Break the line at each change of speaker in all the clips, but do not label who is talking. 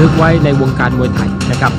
รึกไว้ในวงการมวยไทยนะครับ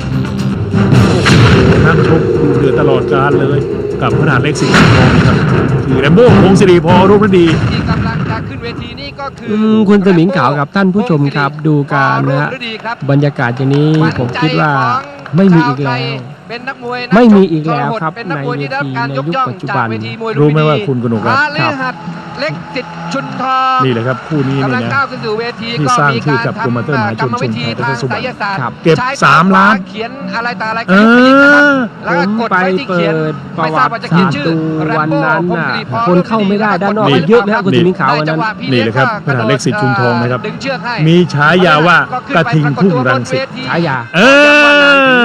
นักชกดูเดือดตลอดการเลย กับขนาดเล็กสิงห์ทองนะครับคือแรมโบ้พงศิริพอรุ่งฤดี
ที่กำลังจะขึ้นเวทีนี่ก็คือ
อื
อ
มคุณสมิงขาวกับท่านผู้ชมครับดูการนะฮะ
รุ่งฤดีครับ
บรรยากาศอย่างนี้ผมคิดว่า
ขวัญใจของ
ไม่มีอีกแล้ว
ชาไทยเป็นนักมวยนั
ไม่มี
ช
อีกแล้วครับ
เป็นนักมวยที่ได้รับการ
ใน
ยกย่อง
ยุคปัจจุบั
จาก
น
เวทีมวย
รู้ไหม
ลุมพินี
ว่าคุณกนกรัตน์
พาลิหัด เล็กสิทธิ์ชุนทอง
นี่แหละครับคู่นี้
กำ
เนี่
ลั
ย
ง
นะ
ก้าวขึ้นสู่เวที
ที่
ก็
สร้าง
มี
ชื่อ
การ
กับโปรโมเตอร์
ทำ
มหาชน
กรรมวิธี
ชนไทย
ทาง
สุวร
ไส
รณ
ยศาสตร์
ครับ
เก็บ
ใช้
สามล้าน
เขียนอะไรต่ออะไร
เอ
ก็ยกไปที่นะครับ
อ
แล้ว
ผ
ก็
ม
กด
ไป
ไว้ที่
เปิ
เขียน
ดประ
ไม่ท
วั
ราบ
ติ
ว่าจะเขีย
ศานสตร์
ชื่อ
ดู
แรม
วัน
โบ้
นั้น
พง
น่ะ
ศิริพร
คนเข้าไม่ได้ด้านนอก
นี่
เยอะนะครับคุณสมิงขาววันนั้น
นี่เลยครับขนาดเล็กสิทธิ์ชุนทองนะครับ
ดึงเชือกให้
มีฉายาว่ากระทิงทุ่งรังสิต
ฉายา
เอ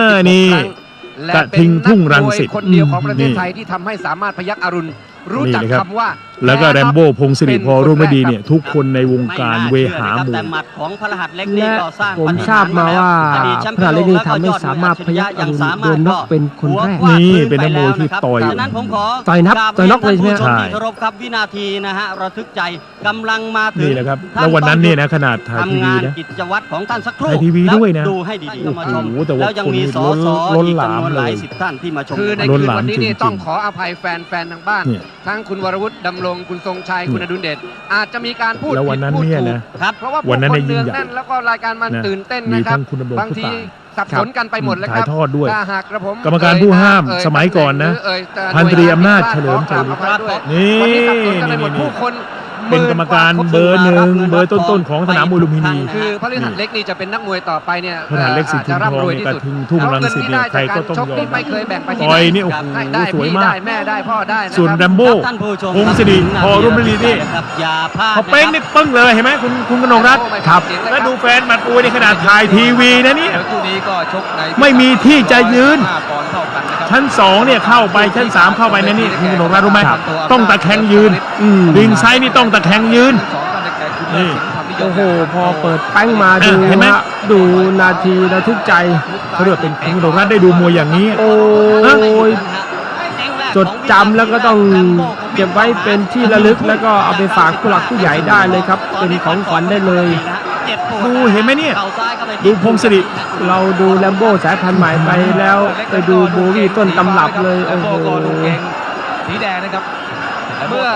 อนี่กระทิงทุ่งรังสิต
และเป็นนักมวยคนเดียวของประเทศ
นี่
ไทยที่ทำให้สามารถพยักอรุณ รู้จัก
นี่นะครับ
คำว่า
แล้วก็แรมโบ้พงศิริพอรุ่งฤดี
เป็นคนแรก
เนี่ยทุกคนในวงการเวหาหมู่
แต่หมัดของพระรหัสเล็กนี่
และ
ก็สร้าง
ผม
ปฏิห
ทราบมาว่า
อดีตแชม
พ
ป์
ระ
โล
เล็ก
ก
นี่
แล้วก็
ทำให้
ยอด
สามารถพยัก
ยัง
อรุณ
สามารถ
โดนน็อกเป็นคนแรก
หัวฟาด
นี่เป็นนักมวยที่ต่อย
ฉะนั้นผมขอ
ต่อยนับ
กรา
ต่อยน็อกเลยใช่ไหม
ท่านผู้ช
ใช่
ที่เคารพครับวินาทีนะฮะระทึกใจกำลังมาถึง
นี่แหละครับ
ท่า
แล้ววันนั้นเนี่ยนะขนาดถ่ายที
ทำ
วี
งาน
นะ
กิจวัตรของท่านสักครู่
ถ่ายทีวี
แล้
ด้วยนะ
ดูให้ดีๆเข้ามาชม
โอ้โหแต่ว่า
แล้วยังมี
คน
ส
นี่
อสอ
ล้น
อีก
หลาม
จำนวนหลาย
เลย
สิบท่านที่มาชม
คือใน
ล้น
คืน
หลาม
วันนี้
จริ
นี่
งๆ
ต้องขออภัยแฟนแฟนทางบ้าน
เนี่ย
ทั้งคุณวรวุฒิดำรงคุณทรงชัยคุณอดุลเดชอาจจะมีการพูด
แล้ววัน
ผิด
นั้น
พูด
เนี่ย
ถูก
นะ
ครับ
เพราะว่า
วันนั้น
ผู้
เนี่ย
ค
ยิ่ง
เนือง
ใหญ่
แน่นแล้วก็รายการมัน
นะ
ตื่นเต้น
มี
นะครับ
ทั้งคุณดำรง
บาง
ผู้
ที
ตาย
สับสนกันไปหมดเลยค
ถ่าย
รับ
ทอดด้วย
ถ้าหากกระผม
กรรมการผู้ห้าม
เอ่ย
สมัยก่อนนะ
หรืเอ่ยแต่
พันตรีอำนาจ
ห
เฉ
วย
ลิม
งาน
ชัย
ขอกราบขออภัยด้วย
นี่
วันนี้สับสนกันไปหมด
นี่
ผู้คน
เป็นกรรมการเบอร์หนึ่งเบอร์ต้นๆของสนามมวยลุมพินี
คือพระฤหัสเล็กนี่จะเป็นนักมวยต่อไปเนี่ย
ขนาดเล็กสิทธิ์
จะร่ำรวยที่สุด
ทุ่งทองเนี่ยกระทิงทุ่งรังสิตเนี่ยใครก็ต้อง
แล้วเงินที่ได้จาการชกนี่
ยอม
ไม่เคยแบ่งไปที่
ต่อย
ไหน
นี่โอ้โห
ให้ได้
สวย
พี่
มา
ได้
ก
แม่ได้พ่อได้นะ
ส่วน
ครับ
แรมโบ้
ท่านผู้ชม
พงศิริพอรุ่งฤดีนี่
ครับอย่าพลาด
พอเป้งนี่ปึ้งเลยเห็นไหมคุณคุณกนกรัตน์
ครับ
แล้วดูแฟนหมัดมวยในขนาดถ่ายทีวีนะเนี่ย
คู่นี้ก็ชกใน
ไม่มีที่จะยืน
ห้าปอนด์เท่ากันนะครับ
ชั้นสองเนี่ยเข้าไปชั้นสามเข้าไปนะนี่คุณกนกรัตน์รู้ไหม
ครับ
ต้องตะแคงยืน
อืม
ริงไซด์นี่ต้องตะแคงยืน
ทั้งสองก็ได้แก่คุณ
นี่
เลิศสิงห์ธรรมนิยม
โอ้โห พอเปิดแป้งมาดู
เห็นไหม
ฮะดูนาทีระทึกใจ
เขาเรียกว่าเป็นคุณกนกรัตน์ได้ดูมวยอย่างนี้
โอ้ย จดจำแล้วก็ต้องเก็บไว้เป็นที่ระลึกแล้วก็เอาไปฝากผู้หลักผู้ใหญ่ได้เลยครับ เป็นของขวัญได้เลย
ดูเห็นไหมเนี่ย ดูพงศิริ
เราดูแลมโบ้สายพันธุ์ใหม่ไปแล้วไปดูโบวี่ต้นตำรับเลย โอ้โห
แล้วก็ดูเกงสีแดงนะครับเมื่อ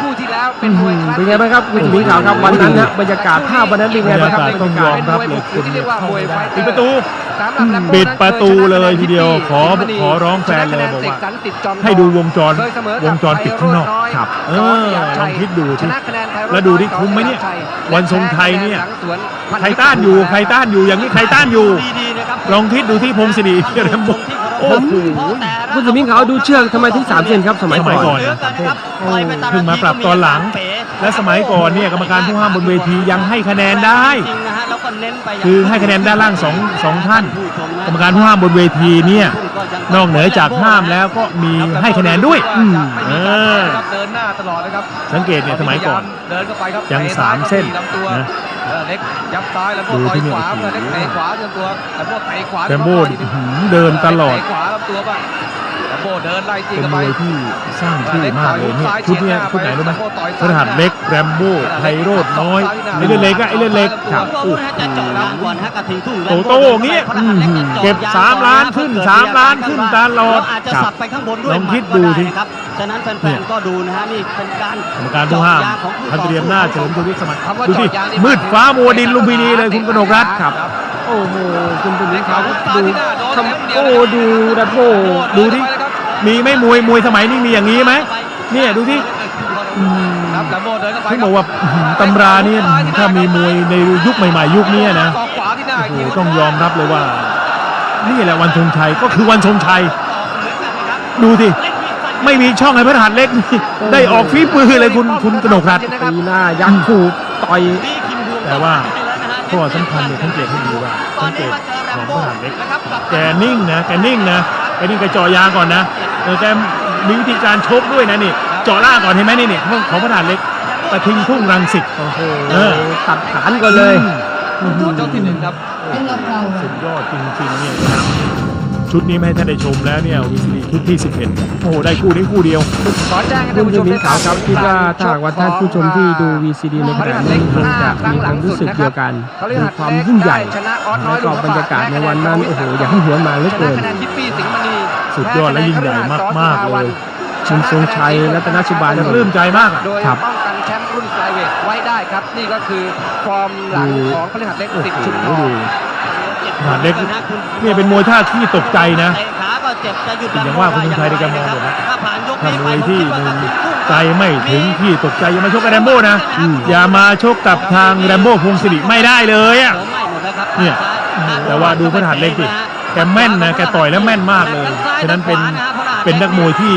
คู่ที่แล้วเป็นมวยคลาส
เป็นไงบ้างครับคุณหมีขาวครับวันนั้นฮะบรรยากาศภาพวันนั้นเป็นไงบ้างครับ
บรรยากาศต้องยอมรับเลย
เป็นมวยบุกที่เรียกว่ามวยไฟเตอร์
ปิดประตู
สำหรับแลมโบ้
ปิดประตูเลยทีเดียว
นั้น
ขอขอร้องแฟนเลยบอกว่า
ชะคะแนนเสกสรรติดจอมทอง
ให้ดูวงจร
เคยเสมอ
วงจรปิดข้างนอก
ครับ
เออลองคิดดู
ช
สิ
นะคะแนนไทย
แล้วดูที่คุ้มไหมเนี่ยวันทรงไทยเนี่ยใครต้านอยู่ใครต้านอยู่อย่างนี้ใครต้านอยู่ลองคิดดูที่พงศิริแรมโบ้โอ้โห
คุณสมิงขาวดูเชือกทำไมถึงสามเซนครับสมัย
สมัยก่
ก่
อ
อนน
เพิ่งมาปรับตอนหลัง และสมัยก่อนเนี่ยกรรมการผู้ห้ามบนเวทียังให้คะแนนได้ คือให้คะแนนด้านล่างสองสองท่าน กรรมการผู้ห้ามบนเวทีเนี่ยนอกเหนือจากห้ามแล้วก็มีให้คะแนนด้วย
อืม
เออ
เดินหน้าตลอดนะครับ
สังเกตเนี่ยสมัยก่อน
เดินเข้าไปครับ
ยัง
ตะ
สามเส้น
ลำตัว
นะ
เออเล็กยับซ้ายแล้วพวก
ดู
ต่อ
ที่
ย
เนี่ย
ขวา
โอ้โห
เมื่อเล็กเตะขวาลำตัวแล้วพวกเตะขวา
แรมโบ้
ที
อื้อหือเดินตลอด
เตะขวาลำตัวบ้าง แรมโบ้เดินไล่จี้
เป็น
กัน
ม
ไป
วยที่สร้างชื่อมากเลยเนี่ยชุดเนี้ยชุดไหนรู้ไหม
แรโบ้ต่อย
พระหัสเล็กแรมโบ้ไพโรดน้อยไอ้เล่นเล็กอะไอ้เล่นเล็กครับโอ้โหโตโต้อย่างเงี้ยอืมเก็บสามล้านขึ้นสามล้านขึ้นตลอด
อาจจะ
ครับ
สับไปข้างบนด้วย
ลองคิดดูสิ
ครับฉะนั้นแฟ
เนี่ย
นๆก็ดูนะฮะนี่เป็นการ
กรรมการผู้ห้าม
เจะยงของคู่
พัน
ต่อ
เตรียมหน้าเฉลิมช
สู้
วิทย์สมัย
คำว่า
ดูสิ
เจาะยางนี่
มืดฟ้ามัวดินลุมพินีเลยคุณกนกรัตน์ครับ
โอ้โหคุณสมิงขาว
ตา
ดู
ที่หน้าโดน
ท
แหลมเดียวำ
โอ้ดูแลมโบ้
ดูดิ มีไหมมวยมวยสมัยนี้มีอย่างนี้ไหมเนี่ยดูที่
ครับแลมโบ้เดินเข้าไป
ที่บอกว่าอื้อหือตำราเนี่ยถ้ามีมวยในยุคใหม่ ๆ ยุคเนี้ยนะ
ต่อขวาที่หน้า
โอ้โห
กที
ต้องยอมรับเลยว่า นี่แหละวันธงชัยก็คือวันทรงชัย ดูสิไม่มีช่องให้พระหัสเล็กนี่ได้ออกฝีมือเลยคุณคุณกนกรัตน์
ปีหน้ายักษ์ขู่ต่อย
แต่ว่าข้อสำคัญเนี่ยสังเกตให้ดีว่าสังเกตของพระหัสเล็กแกนิ่งนะแกนิ่งนะแกนิ่งแกเจาะยางก่อนนะ เออแกมีวิธีการชกด้วยนะนี่ เจาะล่างก่อนเห็นไหมนี่นี่ของของพระธาตุเล็กกระทิงทุ่งรังสิต
โอ้โห
เออ
ตัดฐานก่อนเลย
โจทย์ที่หนึ่งครับ
สุดยอดจริงๆเนี่ยนะครับชุดนี้ไม่ให้ท่านได้ชมแล้วเนี่ยวีซีชุดที่ 11 โอ้โห ได้คู่นี้คู่เดียว
ขอแจ้งให้
คุ
ท่าน
ณ
ผู้ช
ผู้
ม
มี
ได้ท
ข่าว
ราบ
ครับคิดว่าถ้าหากว่าท่านผู้ชมที่ดู VCD ในขณะนี้คงจะมีความรู้สึกเดียวกันมีความยิ่งใหญ่
ชนะออสน้อ
แล้
ยว
ก็บรรยากาศในวันนั้นโอ้โหอยากให้หวนมาเหลือ
ชนะ
เกิน
คะแนนทิปปี้ สิงห์มณี
สุดยอดและยิ่งใหญ่มากๆเลย
คุณทรงชัยรัตนชุบาล
จะปลื้มใจมากอะ
โดย
ครับ
ป้องกันแชมป์รุ่นไฟเวทไว้ได้ครับ นี่ก็คือฟอร์มหลังของพฤหัสเล็กสิทธิ์ชุมพ
โอ้โห
ร
ขนาดเล็กเนี่ยเป็นมวยท่าที่ตกใจนะ
เตะขาก็เจ็บจะหยุด
อย่างว่าคุณธงชัยได้กำมองหมดนะ
ถ้าผ่านยก
ถ้า
นี้
ม
ไป
วย
ผม
ที่
คิดว่า
หนึ่ง
ตัดสินคู่
ใจไม่ถึงที่ตกใจอย่ามาชกกับแรมโบ้นะ
อืม
อย่ามาชกกับทางแรมโบ้พงศิริไม่ได้เลยอะ
เสริมไม่หมดนะครับ
เนี่ย
ซ้าย
แต่ว่าดูพระหัตถ์เล็กดิ แกแม่นนะแกต่อยแล้วแม่นมากเลยฉะนั้นเป็นเป็นนักมวยที่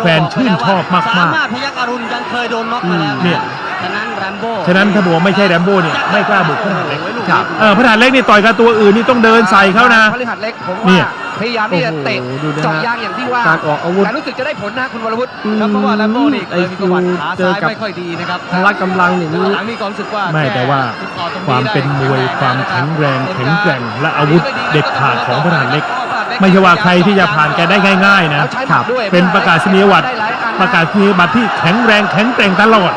แฟนชื่นชอบมาก
สามารถพยักอรุณยังเคยโดนน็อกมาแล้ว
เนี่ย
ฉะนั้นแรมโบ้
ๆฉะนั้นถ้าบอกว่าไม่ใช่แรมโบ้เนี่ยไม่กล้าบุกพระหัตถ์เล็ก
ครับ
เออพระหัตถ์เล็กนี่ต่อยกับตัวอื่นนี่ต้องเดินใส่เขานะ
พฤหัสเล็กผม
เนี่
ว่ายพยายามที่จะเตะ
โอ้โหดูนะฮะ
เจาะยางอย่างที่ว่า
การออกอาวุธ
แต่รู้สึกจะได้ผลนะคุณวรวุฒิ
อืม
ครับเพราะว่าแลมโบ้นี่เคยมีประวัติขา
เจอ
ซ้าย
กับ
ไม่ค่อยดีนะครับ
พละกำลังอย่างนี้
หลังนี่ก็รู้สึกว่า
ไม่แต่ว่า
ก้จุดอ่อนตรง
ความเป็นมวย
ได้
ความแข็งแรงแข็งแกร่งและอาวุธเด็ดขาดของพระหัตถ์เล็กไม่ใช่ว่าใครที่จะผ่านแกได้ง่าย ๆ นะ
แล้วใช้หมัดด้วย
เป็นประกาศนียบัตร
ได้หลายอันน
ประกาศนียบัตรที่แข็งแรงแข็งแกร่งตลอด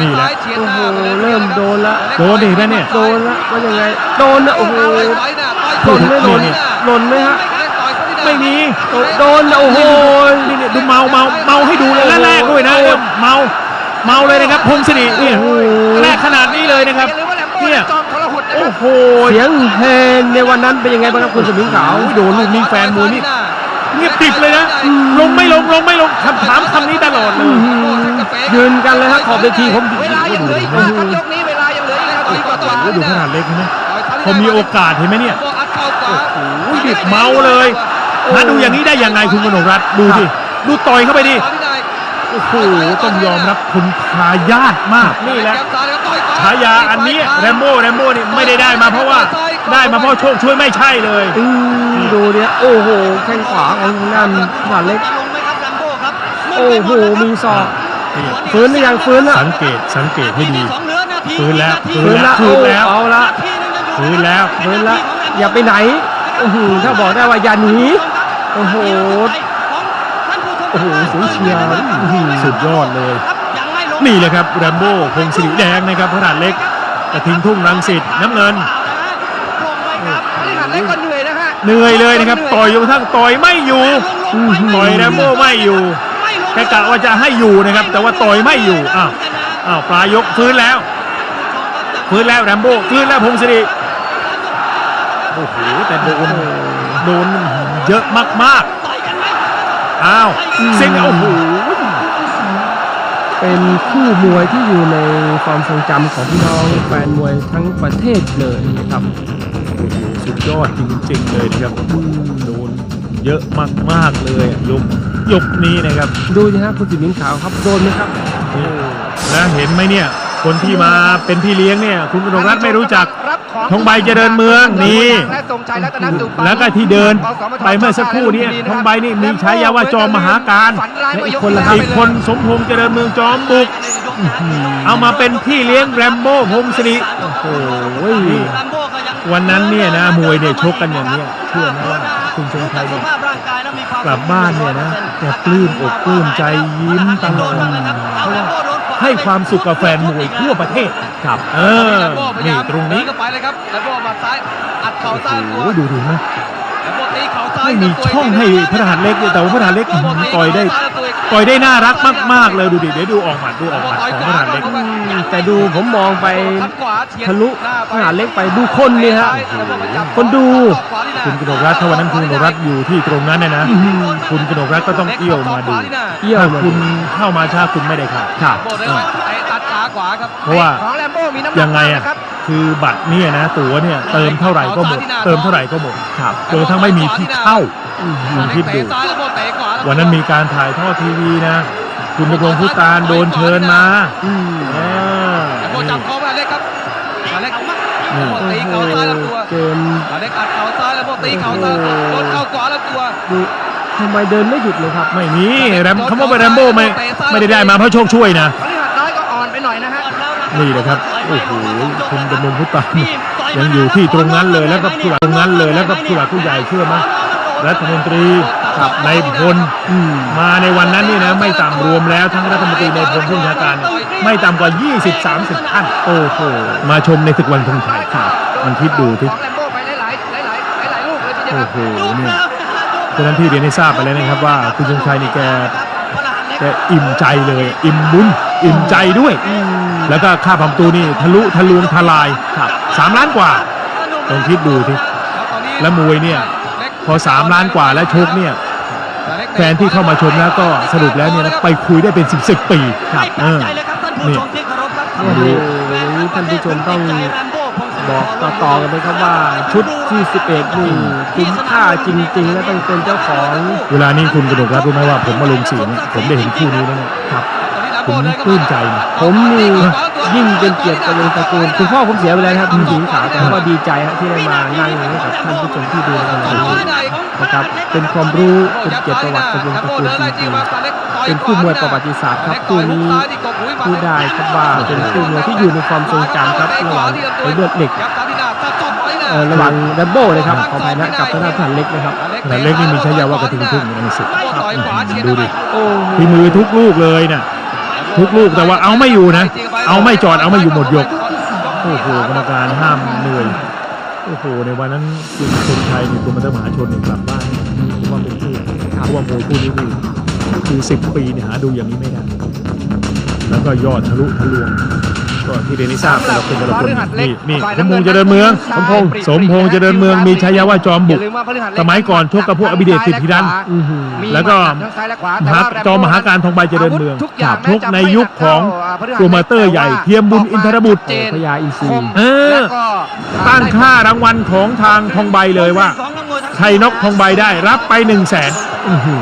นี่แหละ
ซ้ายเฉียด
โอ้
ห
โห
น้าไปลย
เริ่มโดนละ
โดนอีกแล้วเนี่ย
โดนละว่ายังไงโดนนะโอ้โห
ต่อยหน้าต่อย
หล่นไม่หล่น
เนี่ย
หล่นไหมฮะ
ต่อยเข้าที่หน้า
ไม่มี
โดนโดนนะโอ้โห
นี่เนี่ยดูเมาเมาเมาให้ดูเลยแรกๆด้วยนะเออเมาเมาเลยนะครับพงศิริเนี่ยแรกขนาดนี้เลยนะครับ
อย่าลืมว่าแลมโบ้
เนี่ย
จอมทรหดนะค
โอ้
รับ
โห
เสียงเพลงในวันนั้นเป็นยังไงบ้างครับคุณสมิงขาว
โอ้ยโดนลูกนี้แฟนมวยนี่ เงียบกริบเลยนะลงไม่ลงลงไม่ลงคำถามคำนี้ตลอดเลย
ยืนกันเลยฮะขอบเวทีผม
เวลายังเหลืออีกมากครับยกนี้เวลายังเหลืออีกนะครับทีกว่าตัว
โอ้โหดูขนาดเล็กนะ
ต่อยเท่าที่
พอมีโอกาสเห็นไหมเนี่ย
โบ้อัดเข้าขวา
โอ้ยดิบเมาเลยฮะดูอย่างนี้ได้ยังไงคุณกนกรัตน์ดูดิดูต่อยเข้าไปดิ
ขวาที่ได้
โอ้โหต้องยอมรับคุณทายาทมากนี่แหละ
ซ้ายแล้วต่อยขว
ฉายาอันนี้แรมโบ้แรมโบ้นี่ไม่ได้ได้มาเพราะว่าได้มาเพราะโชคช่วยไม่ใช่เลย
อืมดูเนี่ยโอ้โหแข้งขวาของทางด้านขนาดเล็ก
จะลงไหมครับแรมโบ้ครับ
โอ้โหมีศอก
นี่
ฟื้นหรือยังฟื้นละ
สังเกตสังเกตให้ดี
สองเหลือนาที
ฟื้นแล้ว
นาที
ฟื้นละ
ฟื้
โอ้
นแล้ว
เอาละ
นาทีหนึ่งยังอยู่
ฟื้นแล้ว
ฟื้นละอย่าไปไหนโอ้โหถ้าบอกได้ว่าอย่าหนีโอ้โห โอ้โหเสียงเชียร์อื้อหือ
สุดยอดเลย
ครับยังไม่ลง
นี่แหละครับแรมโบ้พงศิริแดงนะครับขนาดเล็กกระทิงทุ่งรังสิตน้ำเงิน
ลงไปครับ
นี่หันเล็กก็เหนื่อยนะฮะ
เหนื่อยเลยนะครับต่อยจนกระทั่งต่อยไม่อยู่
ลงไปไม่
ต่อยแรมโบ้ไม่อยู่
ไม่ลง
แกกะว่าจะให้อยู่นะครับ แต่ว่าต่อยไม่อยู่อ้าวอ้าวปลายกฟื้นแล้วฟื้นแล้วแรมโบ้ฟื้นแล้วพงศิริโอ้โหแต่โดนโดนเยอะมาก
ต่อยกันไหม
ๆ อ้าวเซ็งโอ้โห
เป็นคู่มวยที่อยู่ในความทรงจำของพี่น้องแฟนมวยทั้งประเทศเลยนะครับ
โอ้โหสุดยอดจริงๆเลยนะครับโดนเยอะมากๆเลยยกยกนี้นะครับ
ดูนะฮะคุณสิมิงขาวครับโดนไหมครับ
นี่นะเห็นไหมเนี่ย คนที่มาเป็นพี่เลี้ยงเนี่ย คุณกนกรัตน์ไม่รู้จัก
รับของ
ทองใบเจริญเมืองนี่
และทรงชัยรัตนสุปาน
แล้วก็ที่เดินไปเมื่อสักครู่เนี้ทองใบนี่มีฉายาว่าจอมมหาการ
ฝันร้ายเมื่อยก
และอีกคนละ
ที่
อีก
แล้ว
คนสมพงษ์เจริญเมืองจอมบุก เอามาเป็นพี่เลี้ยงแรมโบ้พงศิริ
โอ้โห
แรมโบ้ก็ยัง
วันนั้นเนี่ยนะมวยเนี่ยชกกันอย่างเนี้ยเชื่อไหมว่าคุณชงชัยเนี่ย
สภาพร่างกายแล้วมีความ
กลับบ้านเนี่ยนะแกปลื้มอกปลื้มใจยิ้มตลอดเพราะว่า ให้ความสุขกับแฟนมวยทั่วประเทศ ครับ เออ
แลมโบ้พยา
นี่
ยาม
ตรงนี้
เดิเข้าไปเลยครับแลมโบ้หมัดซ้ายอัดเข่าซ้ายตัว
โอ้โหดูดูนะ
แลมโบ้ตีเข่าซ้าย
ไม่มีช่องให้พระทหารเล็กเลยแต่ว่าพระทหารเล็กต่อยได้ต่อยได้น่ารักมากๆเลยดูดิเดี๋ยวดูออกหมัดดูออกหมัดของพระทหารเล็ก
แต่ดูผมมองไป
ทัดขวาเฉียด
ทะลุ
หน้าไป
ขนาดเล็กไปดูคนนี่ฮะคนดู
คุณกนกรัตน์ถ้าวันนั้นคุณกนกรัตน์อยู่ที่ตรงนั้นเนี่ยนะคุณกนกรัตน์ก็ต้องเอี้ยวมาดู
เอี้ยว
ถ้า
มา
คุณเข้ามาช้าคุณไม่ได้ครับ
ครับ
โบเลยครับเตะตัดขาขวาครับ
เพราะว่า
ของแลมโบ้มีน้ำหนัก
ยังไงอะ
มากนะ ครับ
คือบัตรเนี่ยนะตั๋วเนี่ยเติมเท่าไหร่ก็หมด เติมเท่าไหร่ก็หมด
ครับ
จนกระทั่งไม่มีที่เข้า
อืม
ลองคิดดู
เตะซ้ายแล้วโบเตะขวาแล้ว
วันนั้นมีการถ่ายทอดทีวีนะ คุณดำรงพุตานโดนเชิญมา
อืม
เออ
แลมโบ้
นี่
จับคอมาเล็กครับมาเล็ก
นี่
โบ
โอ้
ตี
โห
เข่าซ้ายลำตัว
เกม
มาเล็กอัดเข่าซ้ายแล้วโบตีเข่าซ้ายโดนเข่าขวาลำตัว
ดูทำไมเดินไม่หยุดเลยครับ
ไม่มีแรมคำว่าแรมโบ้ไม่ไม่ได้ได้มาเพราะโชคช่วยนะ
พฤหัสน้อยก็อ่อนไปหน่อยนะฮะ
นี่แหละครับโอ้โหคุณดำรงพุตานยังอยู่ที่ตรงนั้นเลยแล้วก็ผู้หลักตรงนั้นเลยแล้วก็ผู้หลักผู้ใหญ่เชื่อไหมรัฐมนตรีในพล
อืม
มาในวันนั้นนี่นะไม่ต่ำรวมแล้วทั้งรัฐมนตรีในพลผู้บัญชาการไม่ต่ำกว่า 20-30ท่าน
โอ้โห
มาชมในศึกวันธงชัยมันคิดดูที่
ของแลมโบ้ไปหลายๆหลายๆหลายๆลูกเลยทีเดียวค
โอ้
รับ
โหเนี่ยฉะนั้นที่เรียนให้ทราบไปแล้วนะครับว่าคุณธงชัยนี่แกแกอิ่มใจเลย อิ่มบุญอิ่มใจด้วย แล้วก็ค่าพัมตูนี่ทะลุทะลวงทลายสามล้านกว่าลองคิดดูที่แล้วมวยเนี่ย พอ3ล้านกว่าแล้วชกเนี่ยแฟนที่เข้ามาชมแล้วก็สรุปแล้วเนี่ยนะไปคุยได้เป็น 10 10ปี
ครับ
เออ
ใจเลยครับท่านผู้ชมที่เคารพครับ
โอ้โหอย่างนี้ท่านผู้ชมต้อง บอกต่อๆกันไหมครับว่าชุดที่ 11 นี่คุ้มค่าจริงๆ และต้องเป็นเจ้าของ
เวลานี้คุณกระดกรับรู้ไหมว่าผมมาลงเสียงผมได้เห็นคู่นี้แล้วเนี่ยครับผมปลื้มใจนะ
ผมนี่ยิ่งเป็นเกียรติกับวงตระกูลคุณพ่อผมเสียไปแล้วนะครับคุณหญิงขาวแต่ก็ดีใจฮะที่ได้มานั่งให้กับท่านผู้ชมที่ดูในขณะนี้ นะครับเป็นความรู้เป็นเกียรติประวัติกับวงตระกูลเป็นคู่มวยประวัติศาสตร์ครับคู่นี้พูดได้ครับว่าเป็นคู่มวยที่อยู่ในความทรงจำครับระหว่างเลือดเหล็กระหว่างแรมโบ้นะครับขออภัยนะกับทางด้านผ่านเล็กนะครับ
ขนาดเล็กนี่มีฉายาว่ากระทิงทุ่งในศึกดูดิที่มือทุกลูกเลยน่ะทุกลูกแต่ว่าเอาไม่อยู่นะ เอาไม่จอดเอาไม่อยู่หมดยกโอ้โหกรรมการห้ามเหนื่อย โอ้โห ในวันนั้นคุณคนไทยนี่คุณมาตรมหาชนเนี่ยกลับบ้านว่าเป็นที่เพราะว่ามวยคู่นี้คือคือสิบปีเนี่ยหาดูอย่างนี้ไม่ได้ แล้วก็ยอดทะลุทะลวง ก็ที่เดนิทราบแต่ละคนแต่ละคนนี่นี่สมพงษ์เจริญเมืองสมพงษ์สมพงษ์เจริญเมืองมีฉายาว่าจอมบุก สมัยก่อนชกกับพวกอภิเดชสิทธิรัตน์
อื้อหือ
แล้วก็มหาจอมหาการทองใบเจริญเมืองครับชกในยุคของโปรโมเตอร์ใหญ่เทียมบุญอินทรบุตร
พญาอินทรี
เออตั้งค่ารางวัลของทางทองใบเลยว่าใครน็อกทองใบได้รับไป1นึ่งแสน
อื้อหือ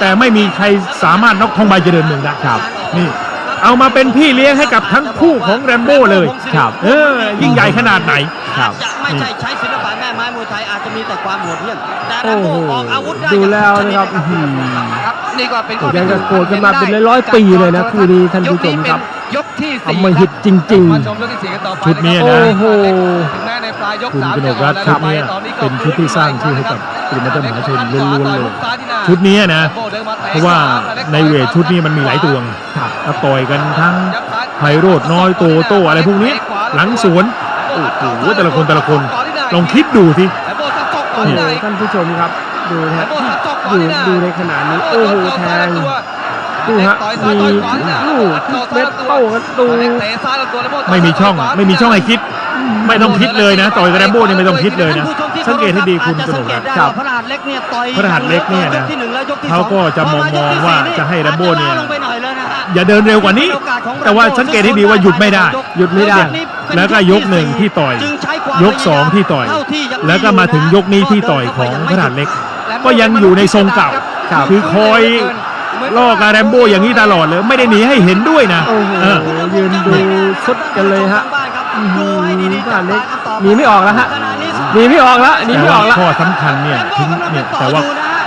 แต่ไม่มีใครสามารถน็อกทองใบเจริญเมืองได้ครับนี่ เอามาเป็นพี่เลี้ยงให้กับทั้งคู่ของแรมโบ้เลย
ครับ
เออยิ่งใหญ่ขนาดไหน
ครับ
จะไม่ใช่ใช้ศิลปะแม่ไม้มวยไทยอาจจะมีแต่ความโหดเหี้ยมแต่แร
โอ้
ม
โห
โบ้ออกอาวุธได้
ดูแล้วนะครับอื้อหือ
ครับนี่ก็เป็นข้อ
ยังจะโกรธกันมาเป็นร้อยๆปีเลยนะคู่นี้ท่านผู้ชมครับ
ยกที่
เอา
สี่
มาหิตจริง
มาชมยกที่สี่กันต่อไป
ชุดนี้
ๆ
นะ
โอ้โห
ถึงแม้ในปลายยก
คุณ
สาม
กนกรัฐ
จะ
ชุ
อ
ด
อก
เนี้ย
ไปตอก็
เป็นชุดที่สร้างชื่อให้กับกลุ่มมัตเตอร์มหาชนล้วนๆเลย
ซ้ายที่หน้า
ชุดนี้นะ
โบ้ดินมแตะ
เพราะว่าในเวทชุดนี้มันมีหลายตัวไง
ครับ
ก็ต่อยกันทั้ง
ยับซ้าย
ไพโรดน้อยโตโต้อะไรพวกนี้ หลังสวน โอ้โหแต่ละคนแต่ละคน ลองคิดดูที
แล้วโบ้ตั้งตกก่
โอ้
อน
โห
ที่ไหน
ท่านผู้ชมครับ ดูนะ
แล้
ฮะ
วโบ้ตั้งตกก่อน
ดู
ที่ไหน
ดูในขณะนี้ โอ้โหแทงดูฮะ
ต่อยซ้าย
มี
ต่อยขวาที่ไหน
ลูกเม็ดโต้กันดู
เข้ายลำตัวแล้วโบ้ต่อย
ไม่มีช่องไม่มีช่องให้คิด ไม่ต้องคิดเลยนะต่อยกับแรมโบ้เนี่ยไม่ต้องคิดเลยนะสังเกตให้ดีคุณ
อาจ
ก
จะ
น
สัง
ก
ครับ
พระรหัสเล็กเนี่ยต่อย
พระรหัสเล็กเนี่ยนะเขาก็จะมอง
พรายก
ว่าจะให้แรมโบ้เนี่ย
อย่า
เดินเร็วกว่านี้
แต่
ว่าสังเกตให้ดีว่าหยุดไม่ได้
หยุดไม่ได้
แล้วก็ยกหนึ่งที่ต่อย ยกสองที่ต่อย แล้วก็มาถึงยกนี้ที่ต่อยของพระรหัสเล็ก ก็ยังอยู่ในทรงเก่า
คื
อคอย ล่อกับแรมโบ้อย่างนี้ตลอดเลย ไม่ได้หนีให้เห็นด้วยนะ
โอ้โห
เออ
ยืนดูชุดกันเลยฮะ
ทางบ้านครับดูให้ดีๆ
ขนาดเล็ก
จับตา
หนีไม่ออกแล้วฮะ
ขณนี้
หนีไม่ออกแล้วหนี
แต่
ไม่อ
ว่า
อกแล้ว
ข้อสำคัญเนี่ยถึงเนี่ยแต่ว่า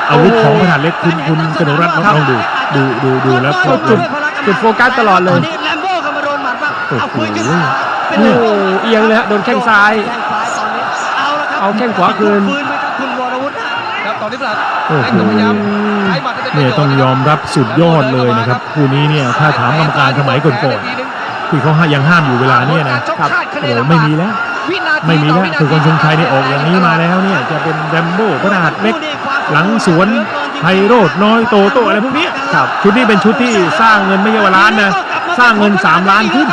เอา
อาวุธของพระรหัสเล็กคุณคุณกนกรัฐลองดูดูดูดูแล้ว
เข้า
ก็
จุดจุดโฟกัสตลอดเลย
ตนนี้แลมโบ้ก็มาโดนหมัดบ้างเอาคุยขึ้น
โอ้โห
เป็น
โอ้
ไง
โหเอียงเลยฮะโดนแข้งซ้าย
แข้งซ้ายตอนนี้เอาละครับ
เอาแข้งขวาคืน
ฟื้นไหมครับคุณวรวุฒิฮะ
ครับตอนนี้พลาด
โอ้โห
พยายามใช้หมัดให้ เป็นประ
เนี่ย
โชน์
ต้องยอมรับสุดยอดเลยนะครับคู่นี้เนี่ยถ้าถามกรรมการสมัยก่อนๆที่เขายังห้ามอยู่เวลาเนี่ยนะ
ครับ
โอ้โหไม่มีแล้ว
วินาที
ไม่มีแล้ว
ต่อวินาที
คือคนชงชัยเนี่ยออกอย่างนี้มาแล้วเนี่ยจะเป็นแรมโบ้พระรหัสเล็กหลังสวนไพโรดน้อยโตโต้อะไรพวกเนี้ย
ครับ
ชุดนี้เป็นชุดที่สร้างเงินไม่ใช่ว่าล้านนะสร้างเงิน 3 ล้านขึ้น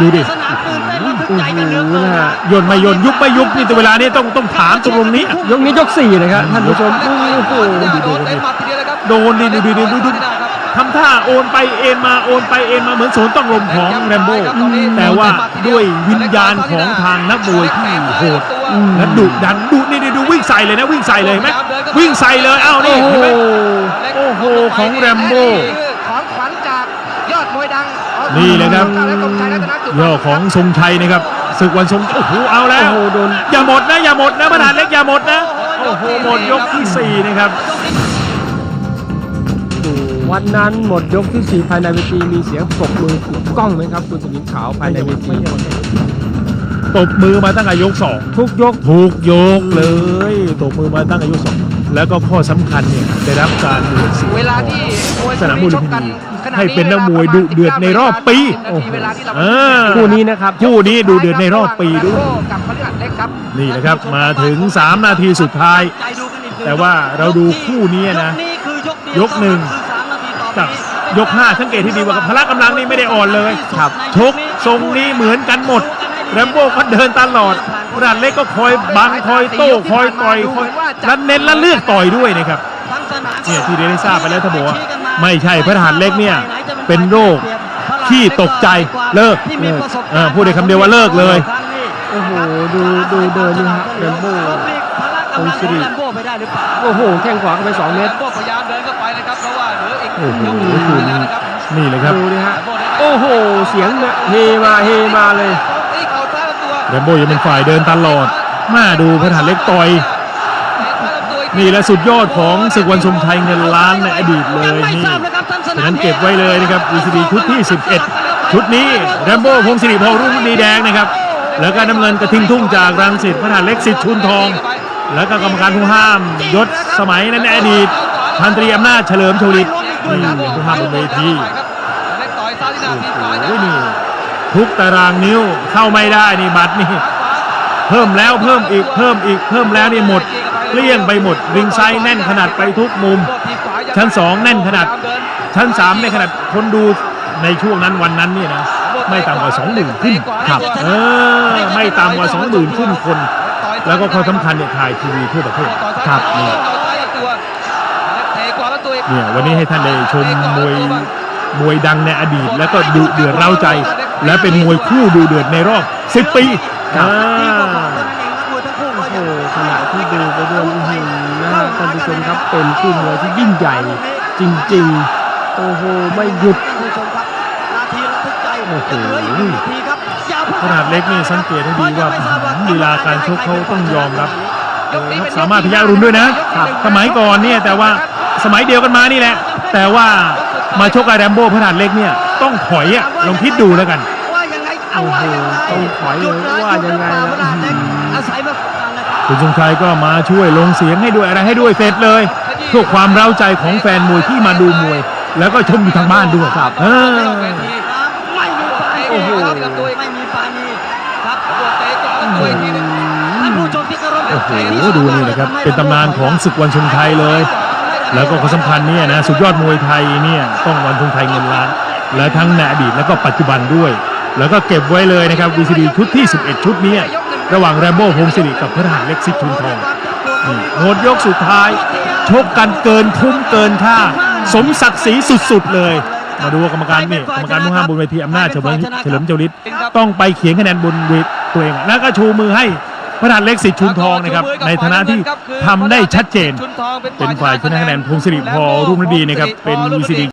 ดูดิ
สนามตื่นเต้นระทึก
โอ้
ใจ
โห
กันเหลือเกิน
นะฮะ
ยนต์ไม่ยนต์ยุบไม่ยุบนี่แต่เวลานี้ต้องต้องถามตรงนี้
ยกนี้ยกสี่นะครับท่านผู้ชมโอ้โห
โดนเต็มหมัดทีเดียวเลยครับ
โดนดิดูดิดูดิดูดิทำท่าโอนไปเอ็นมาโอนไปเอ็นมาเหมือนสวนต้องลมของแรมโบ้แต่ว่าด้วยวิญญาณของทางนักมวยที่โหดและดุดันดุนี่ดูวิ่งใส่เลยนะวิ่งใส่เลยเห็นไหมวิ่งใส่เลยเอ้านี่
โอ้โห
เห็นไหมโอ้โหของแรมโบ้
ของขวัญจากยอดมวยดัง
นี่เลยครับ
และกรมชัยรัตนจุ
ย่อของทรงชัยนะครับศึกวันทรงโอ้โหเอาแล้ว
โอ้โหโดน
อย่าหมดนะอย่าหมดนะประธานเล็กอย่าหมดนะโอ้โหหมดยกที่สี่นะครับ
วันนั้นหมดยกที่สี่ภายในเวทีมีเสียงปรบมือถูกกล้องไหมครับคุณสมิงขาวภายในเวที
ตบมือมาตั้งแต่ยกสอง
ทุกยก
ถูกยกเลยตบมือมาตั้งแต่ยกสองแล้วก็ข้อสำคัญเนี่ยได้รับการโหวตเสียง
เวลาที่มวย
สนามมวยลุมพินี
ขณะ
ให้เป็นนักมวยดุเดือดในรอบปี
โอ้โหเวลาที่เรา
เออ
คู่นี้นะครับ
คู่นี้ดูเดือดในรอบปีด้วย
กับพฤหัสเล็กครับ
นี่นะครับมาถึง 3 นาทีสุดท้าย
ใจดูกันอีก
แต่ว่าเราดูคู่นี้นะ
ยกนี้คื อยกเดียวย
กหนึ่ง
คือสามนาทีต่อไป
กับยก5สังเกตที่ดีว่ากับพละกำลังนี่ไม่ได้อ่อนเลย
ครับ
ชกทรงนี้เหมือนกันหมดแรมโบ้ก็เดินตลอดขนาดเล็กก็คอยบังคอยโต้คอยต่อยคอยและเน้นและเลือกต่อยด้วยนะครับ
ทั้งสนาม
เนี่ยที่เรียนให้ทราบไปแล้วท่านบอกว่าไม่ใช่พระทหารเล็กเนี่ยเป็นโรคขี้ตกใจเลิก
ที่มีประสบการณ์
เออพูดได้คำเดียวว่าเลิกเลย
โอ้โหดูดูเดินนี่ฮะแรมโบ้
พละกำลังของแรมโบ้ไปได้หรือเปล่า
โอ้โหแข้งขวาเข้าไป2เมตร
โอ้
โห
ยกสุดท้ายแล้วนะครับ
นี่เลยครับ
ดูนี่ฮะโอ้โห เสียงเนี่ยเฮมาเฮมาเลย
นี่เข่าซ้ายลำตัว
แรมโบ้ยังเป็นฝ่ายเดินตลอดมาดูพระทหารเล็กต่อย นี่แหละสุดยอดของศึกวันทรงชัยเงินล้านในอดีตเลย
ยังไม่
นี่
ทราบนะครับท่านส
ฉะ
นาม
นั้นเก็บไว้เลยนะครับ VCD ชุดที่ 11 ชุดนี้แรมโบ้พงศิริพงษ์รุ่งดีแดงนะครับ แล้วก็น้ำเงินกระทิงทุ่งจากรังสิตพระทหารเล็กสิทธิ์ชุนทอง แล้วก็กรรมการผู้ห้ามยศสมัยนั้นในอดีต พันตรีอำนาจเฉลิมชลิตนี่ผู้ห้ามบนเวที
เล็กต่อยซ้ายที่หน้าทีขวา
โอ้ยนี่ทุกตารางนิ้วเข้าไม่ได้นี่บัตรนี่เพิ่มแล้วเพิ่มอีกเพิ่มอีกเพิ่มแล้วนี่หมดเกลี้ยงไปหมดริงไซด์แน่นขนาดไปทุกมุม ชั้นสองแน่นขนาด ชั้นสามในขนาดคนดูในช่วงนั้นวันนั้นเนี่ยนะไม่ต่ำกว่า20,000ขึ้น
ครับ
เออไม่ต่ำกว่า20,000ขึ้นคน แล้วก็ข้อสำคัญเนี่ยถ่ายทีวีทั่วประเทศ
ครับ
นี่ตัวเตะกว่าแล้วตัว
เนี่ยวันนี้ให้ท่านได้ชมมวยมวยดังในอดีต แล้วก็ดุเดือดเร้าใจ และเป็นมวยคู่ดุเดือดในรอบ 10 ปี
ครับ
อ่า
โอ้โหขณะที่ดูไปด้วยอื้อหือนะฮะท่านผู้ชมครับเป็นคู่มวยที่ยิ่งใหญ่ จริงๆ โอ้โหไม่หยุด
ผู้ชมครับนาทีระทึกใจ
โอ้โห
ยังเหลืออีกหนึ่งนาทีครับอย่าเพิ่ง
ขนาดเล็กนี่สังเกตให้ดีว่าลีลาการชกเขาต้องยอมรับ
ยกนี้เป็น
สามารถพยารุนด้วยนะ
ครับ
สมัยก่อนเนี่ยแต่ว่า สมัยเดียวกันมานี่แหละ แต่ว่ามาชกกับแรมโบ้พนาดเล็กเนี่ย ต้องถอยอะลองคิดดูแล้วกัน
ว่ายังไงเอา
โอ้โห
ว่ายังไง
ต้องถอยเลยว่ายังไง
หยุด
นะ
เลยหยุดเลยอาศัยประสบการณ์นะครับ
คุณทรงชัยก็มาช่วยลงเสียงให้ด้วยอะไรให้ด้วยเสร็จเลย เพื่อความเร้าใจของแฟนมวยที่มาดูมวย แล้วก็ชมอยู่ทางบ้านด้วย
ครับ
เออ
ไม่มีปาณี
โอ้โห
ไม่มีปาณีครับ
เตะกว่าแล้วตัวอีกทีหนึง
ท่านผู้ชมที่เคารพ
โอ้โหดูนี่นะครับเป็นตำนานของศึกวันทรงชัยเลย แล้วก็ข้อสำคัญเนี่ยนะสุดยอดมวยไทยเนี่ยต้องวันทรงชัยเงินล้าน และทั้งในอดีตแล้วก็ปัจจุบันด้วย แล้วก็เก็บไว้เลยนะครับ VCD ชุดที่ 11 ชุดนี้ระหว่างแรมโบ้พงศิริกับพระทหารเล็กซิกชุนทองนี่หมดยกสุดท้ายชกกันเกินคุ้มเกินค่า สมศักดิ์ศรีสุดๆเลยมาดูว่ากรรมการนี่กรรมการผู้ห้ามบนเวทีอำนาจเฉลิมเฉลิมเจริญต้องไปเขียนคะแนนบนเวทตัวเองแล้วก็ชูมือให้ พระทหารเล็กสิทธิ์ชุนทองนะครับในฐานะที่ทำได้ชัดเจน เป็นฝ่ายชนะคะแนนพงศิริพอรุ่งฤดีนะครับเป็น VCD